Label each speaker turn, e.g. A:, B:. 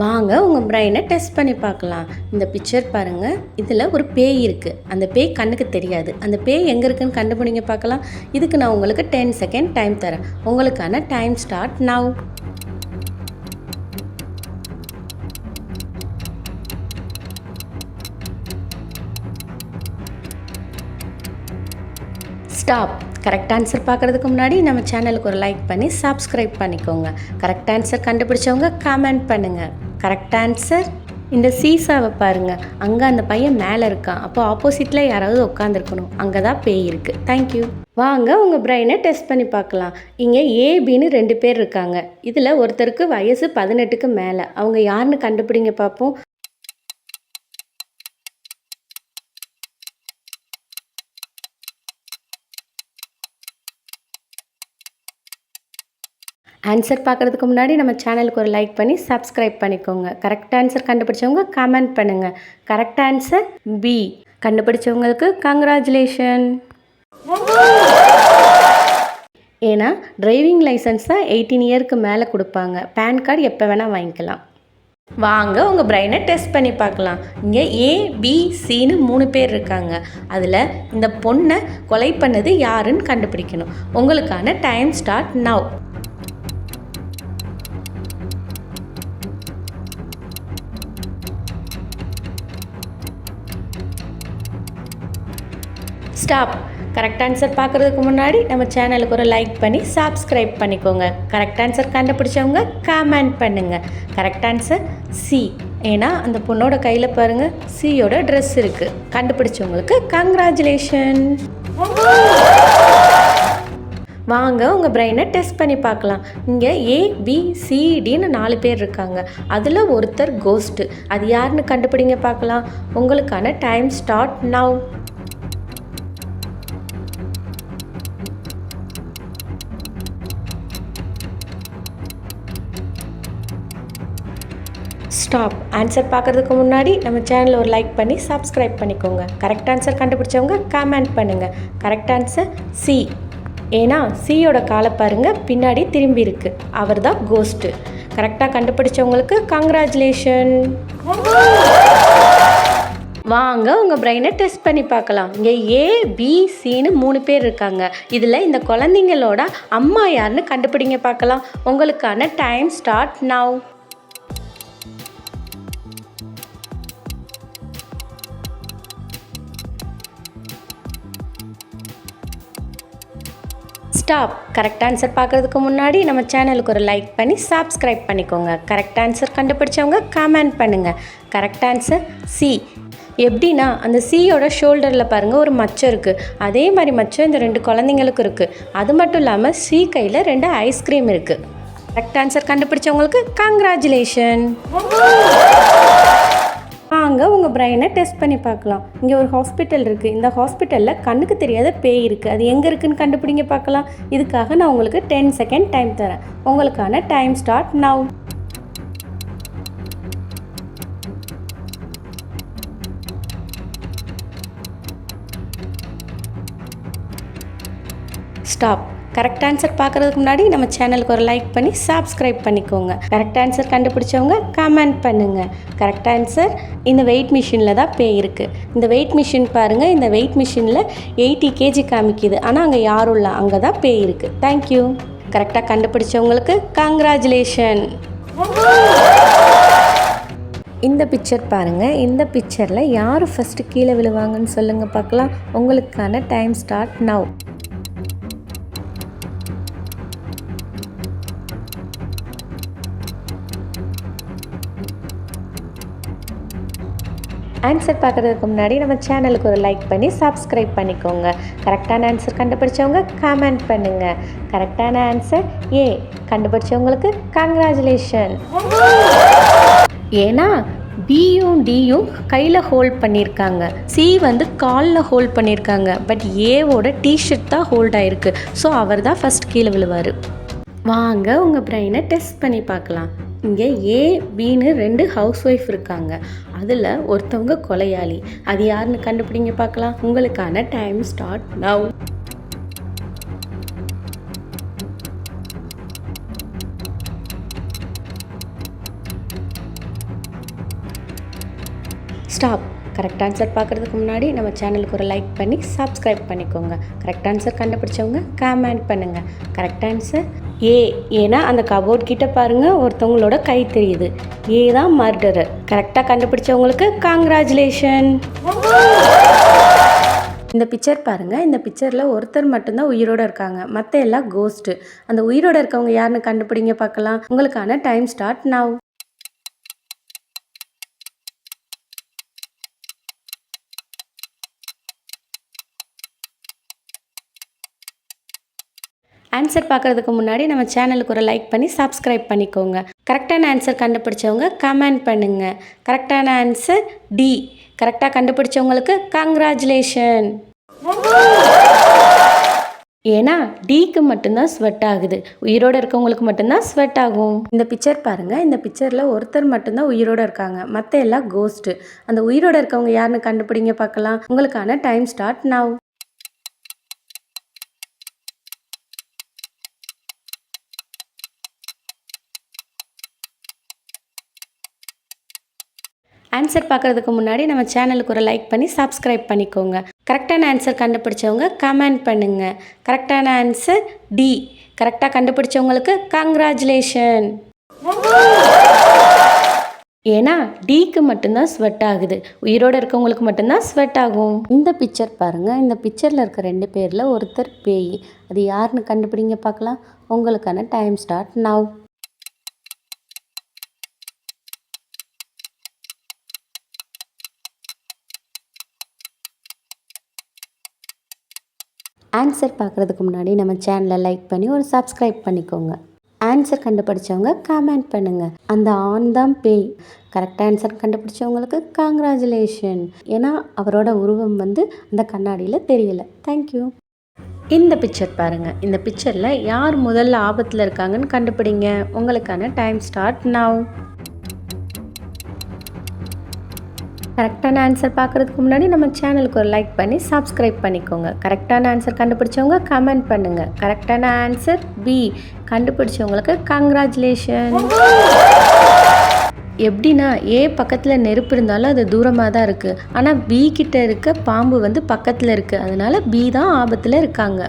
A: வாங்க உங்கள் பிரெயினை டெஸ்ட் பண்ணி பார்க்கலாம். இந்த பிக்சர் பாருங்கள் இதில் ஒரு பேய் இருக்குது அந்த பேய் கண்ணுக்கு தெரியாது. அந்த பேய் எங்கே இருக்குன்னு கண்டுபிடிங்க பார்க்கலாம். இதுக்கு நான் உங்களுக்கு டென் செகண்ட் டைம் தரேன். உங்களுக்கான time start now stop correct answer பார்க்குறதுக்கு முன்னாடி நம்ம சேனலுக்கு ஒரு லைக் பண்ணி சப்ஸ்கிரைப் பண்ணிக்கோங்க. கரெக்ட் ஆன்சர் கண்டுபிடிச்சவங்க கமெண்ட் பண்ணுங்கள் கரெக்ட் ஆன்சர் இந்த சீசாவை பாருங்கள் அங்கே அந்த பையன் மேலே இருக்கான். அப்போ ஆப்போசிட்டில் யாராவது உட்காந்துருக்கணும் அங்கே தான் பேய் இருக்குது தேங்க்யூ வாங்க உங்கள் பிரெயினை டெஸ்ட் பண்ணி பார்க்கலாம். இங்கே ஏபின்னு ரெண்டு பேர் இருக்காங்க. இதில் ஒருத்தருக்கு வயசு பதினெட்டுக்கு மேலே. அவங்க யாருன்னு கண்டுபிடிங்க பார்ப்போம் ஆன்சர் பார்க்குறதுக்கு முன்னாடி நம்ம சேனலுக்கு ஒரு லைக் பண்ணி சப்ஸ்கிரைப் பண்ணிக்கோங்க. கரெக்ட் ஆன்சர் கண்டுபிடிச்சவங்க கமெண்ட் பண்ணுங்கள் கரெக்ட் ஆன்சர் பி கண்டுபிடிச்சவங்களுக்கு கங்க்ராச்சுலேஷன் ஏன்னா டிரைவிங் லைசன்ஸ் தான் எயிட்டீன் இயருக்கு மேலே கொடுப்பாங்க. பேன் கார்டு எப்போ வேணால் வாங்கிக்கலாம். வாங்க உங்கள் பிரெயினை டெஸ்ட் பண்ணி பார்க்கலாம். இங்கே ஏ பி சின்னு மூணு பேர் இருக்காங்க. அதில் இந்த பொண்ணை கொலை பண்ணது யாருன்னு கண்டுபிடிக்கணும். உங்களுக்கான time start now stop correct answer பார்க்குறதுக்கு முன்னாடி நம்ம சேனலுக்கு ஒரு லைக் பண்ணி சப்ஸ்கிரைப் பண்ணிக்கோங்க. கரெக்ட் ஆன்சர் கண்டுபிடிச்சவங்க கமெண்ட் பண்ணுங்கள் கரெக்ட் ஆன்சர் சி ஏன்னா அந்த பொண்ணோட கையில் பாருங்கள் சியோட ட்ரெஸ் இருக்குது கண்டுபிடிச்சவங்களுக்கு கங்க்ராச்சுலேஷன் வாங்க உங்கள் பிரெயினை டெஸ்ட் பண்ணி பார்க்கலாம். இங்கே ஏ பி சிடின்னு நாலு பேர் இருக்காங்க. அதில் ஒருத்தர் கோஸ்ட்டு அது யாருன்னு கண்டுபிடிங்க பார்க்கலாம். உங்களுக்கான time start now stop answer பார்க்குறதுக்கு முன்னாடி நம்ம சேனலில் ஒரு லைக் பண்ணி சப்ஸ்கிரைப் பண்ணிக்கோங்க. கரெக்ட் ஆன்சர் கண்டுபிடிச்சவங்க கமெண்ட் பண்ணுங்கள் கரெக்ட் ஆன்சர் சி ஏன்னா சியோட காலை பாருங்கள் பின்னாடி திரும்பி இருக்குது அவர் தான் கோஸ்ட்டு கரெக்டாக கண்டுபிடிச்சவங்களுக்கு கங்க்ராச்சுலேஷன் வாங்க உங்கள் பிரெயினை டெஸ்ட் பண்ணி பார்க்கலாம். இங்கே ஏ பி சின்னு மூணு பேர் இருக்காங்க. இதில் இந்த குழந்தைங்களோட அம்மா யாருன்னு கண்டுபிடிங்க பார்க்கலாம். உங்களுக்கான time start now stop correct answer பார்க்குறதுக்கு முன்னாடி நம்ம சேனலுக்கு ஒரு லைக் பண்ணி சப்ஸ்கிரைப் பண்ணிக்கோங்க. கரெக்ட் ஆன்சர் கண்டுபிடிச்சவங்க கமெண்ட் பண்ணுங்கள் கரெக்ட் ஆன்சர் சி எப்படின்னா அந்த சியோட ஷோல்டரில் பாருங்கள் ஒரு மச்சம் இருக்குது அதே மாதிரி மச்சம் இந்த ரெண்டு குழந்தைங்களுக்கும் இருக்குது அது மட்டும் இல்லாமல் சி கையில் ரெண்டு ஐஸ்கிரீம் இருக்குது கரெக்ட் ஆன்சர் கண்டுபிடிச்சவங்களுக்கு கங்க்ராச்சுலேஷன் வாங்க உங்கள் பிரெயினை டெஸ்ட் பண்ணி பார்க்கலாம். இங்கே ஒரு ஹாஸ்பிட்டல் இருக்குது இந்த ஹாஸ்பிட்டலில் கண்ணுக்கு தெரியாத பேய் இருக்குது அது எங்கே இருக்குன்னு கண்டுபிடிங்க பார்க்கலாம். இதுக்காக நான் உங்களுக்கு டென் செகண்ட் டைம் தரேன். உங்களுக்கான time start now stop correct answer பார்க்குறதுக்கு முன்னாடி நம்ம சேனலுக்கு ஒரு லைக் பண்ணி சப்ஸ்கிரைப் பண்ணிக்கோங்க. கரெக்ட் ஆன்சர் கண்டுபிடிச்சவங்க கமெண்ட் பண்ணுங்கள் கரெக்ட் ஆன்சர் இந்த வெயிட் மிஷினில் தான் பே இருக்குது இந்த வெயிட் மிஷின் பாருங்கள் இந்த வெயிட் மிஷினில் எயிட்டி கேஜி காமிக்குது. ஆனால் அங்கே யாரும் இல்லை. அங்கே தான் பே இருக்குது தேங்க்யூ கரெக்டாக கண்டுபிடிச்சவங்களுக்கு கங்க்ராச்சுலேஷன் இந்த பிக்சர் பாருங்கள் இந்த பிக்சரில் யார் ஃபஸ்ட்டு கீழே விழுவாங்கன்னு சொல்லுங்கள் பார்க்கலாம். உங்களுக்கான டைம் ஸ்டார்ட் நவ் ஆன்சர் பார்க்குறதுக்கு முன்னாடி நம்ம சேனலுக்கு ஒரு லைக் பண்ணி சப்ஸ்கிரைப் பண்ணிக்கோங்க. கரெக்டான ஆன்சர் கண்டுபிடிச்சவங்க கமெண்ட் பண்ணுங்கள் கரெக்டான ஆன்சர் ஏ கண்டுபிடிச்சவங்களுக்கு கங்க்ராச்சுலேஷன் ஏன்னா பியும் டியும் கையில் ஹோல்ட் பண்ணியிருக்காங்க சி வந்து காலில் ஹோல்ட் பண்ணியிருக்காங்க பட் ஏவோட டிஷர்ட் தான் ஹோல்ட் ஆகிருக்கு ஸோ அவர் தான் ஃபஸ்ட் கீழே விழுவார். வாங்க உங்கள் பிரெயினை டெஸ்ட் பண்ணி பார்க்கலாம். இங்கே ஏ பின்னு ரெண்டு ஹவுஸ் ஒய்ஃப் இருக்காங்க. அதில் ஒருத்தவங்க கொலையாளி. அது யாருன்னு கண்டுபிடிங்க பார்க்கலாம். உங்களுக்கான time start now stop correct answer பார்க்குறதுக்கு முன்னாடி நம்ம சேனலுக்கு ஒரு லைக் பண்ணி சப்ஸ்கிரைப் பண்ணிக்கோங்க. கரெக்ட் ஆன்சர் கண்டுபிடிச்சவங்க கமெண்ட் பண்ணுங்கள் கரெக்ட் ஆன்சர் ஏ. ஏன்னா அந்த கபோர்ட் கிட்ட பாருங்க ஒருத்தவங்களோட கை தெரியுது. ஏ தான் மர்டரு கரெக்டாக கண்டுபிடிச்சவங்களுக்கு காங்க்ராச்சுலேஷன் இந்த பிக்சர் பாருங்கள் இந்த பிக்சரில் ஒருத்தர் மட்டும்தான் உயிரோட இருக்காங்க. மற்ற எல்லாம் கோஸ்ட்டு அந்த உயிரோட இருக்கவங்க யாருன்னு கண்டுபிடிங்க பார்க்கலாம். உங்களுக்கான டைம் ஸ்டார்ட் நவ் ஆன்சர் பார்க்குறதுக்கு முன்னாடி நம்ம சேனலுக்கு ஒரு லைக் பண்ணி சப்ஸ்கிரைப் பண்ணிக்கோங்க. கரெக்டான ஆன்சர் கண்டுபிடிச்சவங்க கமெண்ட் பண்ணுங்கள் கரெக்டான ஆன்சர் டி கரெக்டாக கண்டுபிடிச்சவங்களுக்கு கங்க்ராச்சுலேஷன் ஏன்னா டிக்கு மட்டும்தான் ஸ்வெட் ஆகுது. உயிரோட இருக்கவங்களுக்கு மட்டும்தான் ஸ்வெட் ஆகும். இந்த பிக்சர் பாருங்கள் இந்த பிக்சரில் ஒருத்தர் மட்டும்தான் உயிரோட இருக்காங்க. மற்ற எல்லாம் கோஸ்ட்டு அந்த உயிரோட இருக்கவங்க யாருன்னு கண்டுபிடிங்க பார்க்கலாம். உங்களுக்கான டைம் ஸ்டார்ட் நவ் ஆன்சர் பார்க்குறதுக்கு முன்னாடி நம்ம சேனலுக்கு ஒரு லைக் பண்ணி சப்ஸ்கிரைப் பண்ணிக்கோங்க. கரெக்டான ஆன்சர் கண்டுபிடிச்சவங்க கமெண்ட் பண்ணுங்கள் கரெக்டான ஆன்சர் டி கரெக்டாக கண்டுபிடிச்சவங்களுக்கு கங்க்ராச்சுலேஷன் ஏன்னா டிக்கு மட்டும்தான் ஸ்வெட் ஆகுது. உயிரோட இருக்கவங்களுக்கு மட்டும்தான் ஸ்வெட் ஆகும். இந்த பிக்சர் பாருங்கள் இந்த பிக்சரில் இருக்க ரெண்டு பேரில் ஒருத்தர் பேய். அது யாருன்னு கண்டுபிடிங்க பார்க்கலாம். உங்களுக்கான டைம் ஸ்டார்ட் நவ் ஆன்சர் பார்க்குறதுக்கு முன்னாடி நம்ம சேனலை லைக் பண்ணி ஒரு சப்ஸ்கிரைப் பண்ணிக்கோங்க. ஆன்சர் கண்டுபிடிச்சவங்க கமெண்ட் பண்ணுங்கள் அந்த ஆண் தான் பேய் கரெக்ட் ஆன்சர் கண்டுபிடிச்சவங்களுக்கு காங்க்ராச்சுலேஷன் ஏன்னா அவரோட உருவம் வந்து அந்த கண்ணாடியில் தெரியலை. தேங்க்யூ இந்த பிக்சர் பாருங்கள் இந்த பிக்சரில் யார் முதல்ல ஆபத்தில் இருக்காங்கன்னு கண்டுபிடிங்க. உங்களுக்கான டைம் ஸ்டார்ட் நவ் கரெக்டான ஆன்சர் பார்க்குறதுக்கு முன்னாடி நம்ம சேனலுக்கு ஒரு லைக் பண்ணி சப்ஸ்கிரைப் பண்ணிக்கோங்க. கரெக்டான ஆன்சர் கண்டுபிடிச்சவங்க கமெண்ட் பண்ணுங்கள் கரெக்டான ஆன்சர் பி கண்டுபிடிச்சவங்களுக்கு கங்க்ராச்சுலேஷன் எப்படின்னா ஏ பக்கத்தில் நெருப்பு இருந்தாலும் அது தூரமாக தான் இருக்குது ஆனால் பி கிட்ட இருக்க பாம்பு வந்து பக்கத்தில் இருக்குது அதனால பி தான் ஆபத்தில் இருக்காங்க.